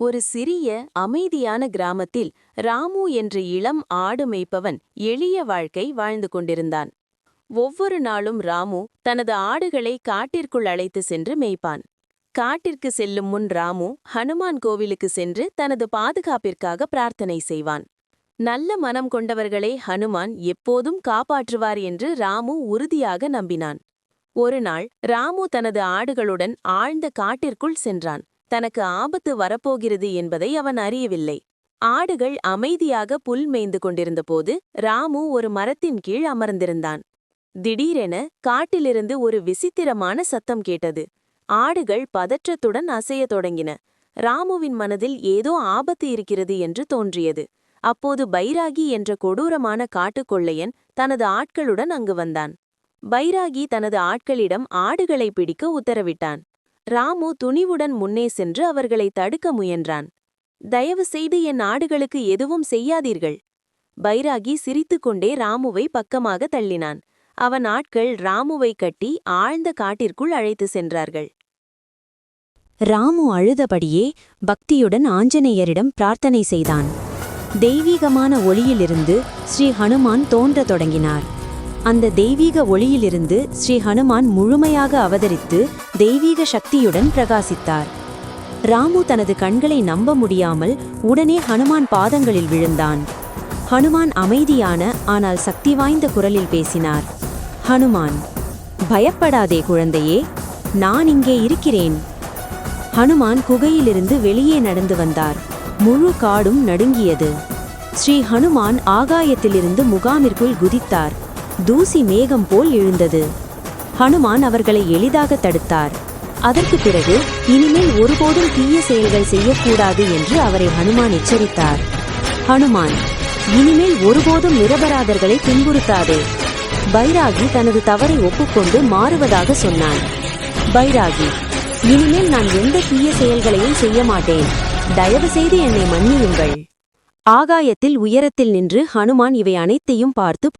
ஒரு சிறிய அமைதியான கிராமத்தில் ராமு என்ற இளம் ஆடு மேய்ப்பவன் எளிய வாழ்க்கை வாழ்ந்து கொண்டிருந்தான். ஒவ்வொரு நாளும் ராமு தனது ஆடுகளை காட்டிற்குள் அழைத்து சென்று மேய்ப்பான். காட்டிற்கு செல்லும் முன் ராமு ஹனுமான் கோவிலுக்கு சென்று தனது பாதுகாப்பிற்காக பிரார்த்தனை செய்வான். நல்ல மனம் கொண்டவர்களை ஹனுமான் எப்போதும் காப்பாற்றுவார் என்று ராமு உறுதியாக நம்பினான். ஒருநாள் ராமு தனது ஆடுகளுடன் ஆழ்ந்த காட்டிற்குள் சென்றான். தனக்கு ஆபத்து வரப்போகிறது என்பதை அவன் அறியவில்லை. ஆடுகள் அமைதியாக புல் மேய்ந்து கொண்டிருந்தபோது ராமு ஒரு மரத்தின் கீழ் அமர்ந்திருந்தான். திடீரென காட்டிலிருந்து ஒரு விசித்திரமான சத்தம் கேட்டது. ஆடுகள் பதற்றத்துடன் அசையத் தொடங்கின. ராமுவின் மனதில் ஏதோ ஆபத்து இருக்கிறது என்று தோன்றியது. அப்போது பைராகி என்ற கொடூரமான காட்டுக்கொள்ளையன் தனது ஆட்களுடன் அங்கு வந்தான். பைராகி தனது ஆட்களிடம் ஆடுகளை பிடிக்க உத்தரவிட்டான். ராமு துணிவுடன் முன்னே சென்று அவர்களை தடுக்க முயன்றான். தயவு செய்து என் ஆடுகளுக்கு எதுவும் செய்யாதீர்கள். பைராகி சிரித்துக்கொண்டே ராமுவை பக்கமாக தள்ளினான். அவன் ஆட்கள் ராமுவை கட்டி ஆழ்ந்த காட்டிற்குள் அழைத்து சென்றார்கள். ராமு அழுதபடியே பக்தியுடன் ஆஞ்சநேயரிடம் பிரார்த்தனை செய்தான். தெய்வீகமான ஒளியிலிருந்து ஸ்ரீ ஹனுமான் தோன்றத் தொடங்கினார். அந்த தெய்வீக ஒளியிலிருந்து ஸ்ரீ ஹனுமான் முழுமையாக அவதரித்து தெய்வீக சக்தியுடன் பிரகாசித்தார். ராமு தனது கண்களை நம்ப முடியாமல் உடனே ஹனுமான் பாதங்களில் விழுந்தான். ஹனுமான் அமைதியான ஆனால் சக்தி வாய்ந்த குரலில் பேசினார். ஹனுமான் பயப்படாதே குழந்தையே நான் இங்கே இருக்கிறேன். ஹனுமான் குகையிலிருந்து வெளியே நடந்து வந்தார். முழு காடும் நடுங்கியது. ஸ்ரீ ஹனுமான் ஆகாயத்திலிருந்து முகாமிற்குள் குதித்தார். தூசி மேகம் போல் எழுந்தது. ஹனுமான் அவர்களை எளிதாக தடுத்தார். அதற்கு பிறகு இனிமேல் ஒருபோதும் தீய செயல்கள் செய்யக்கூடாது என்று அவரை ஹனுமான் எச்சரித்தார். ஹனுமான் இனிமேல் ஒருபோதும் நிரபராதர்களை துன்புறுத்தாதே. பைராகி தனது தவறை ஒப்புக்கொண்டு மாறுவதாக சொன்னான். பைராகி இனிமேல் நான் எந்த தீய செயல்களையும் செய்ய மாட்டேன். தயவு செய்து என்னை மன்னியுங்கள். ஆகாயத்தில் உயரத்தில் நின்று ஹனுமான் இவை அனைத்தையும் பார்த்து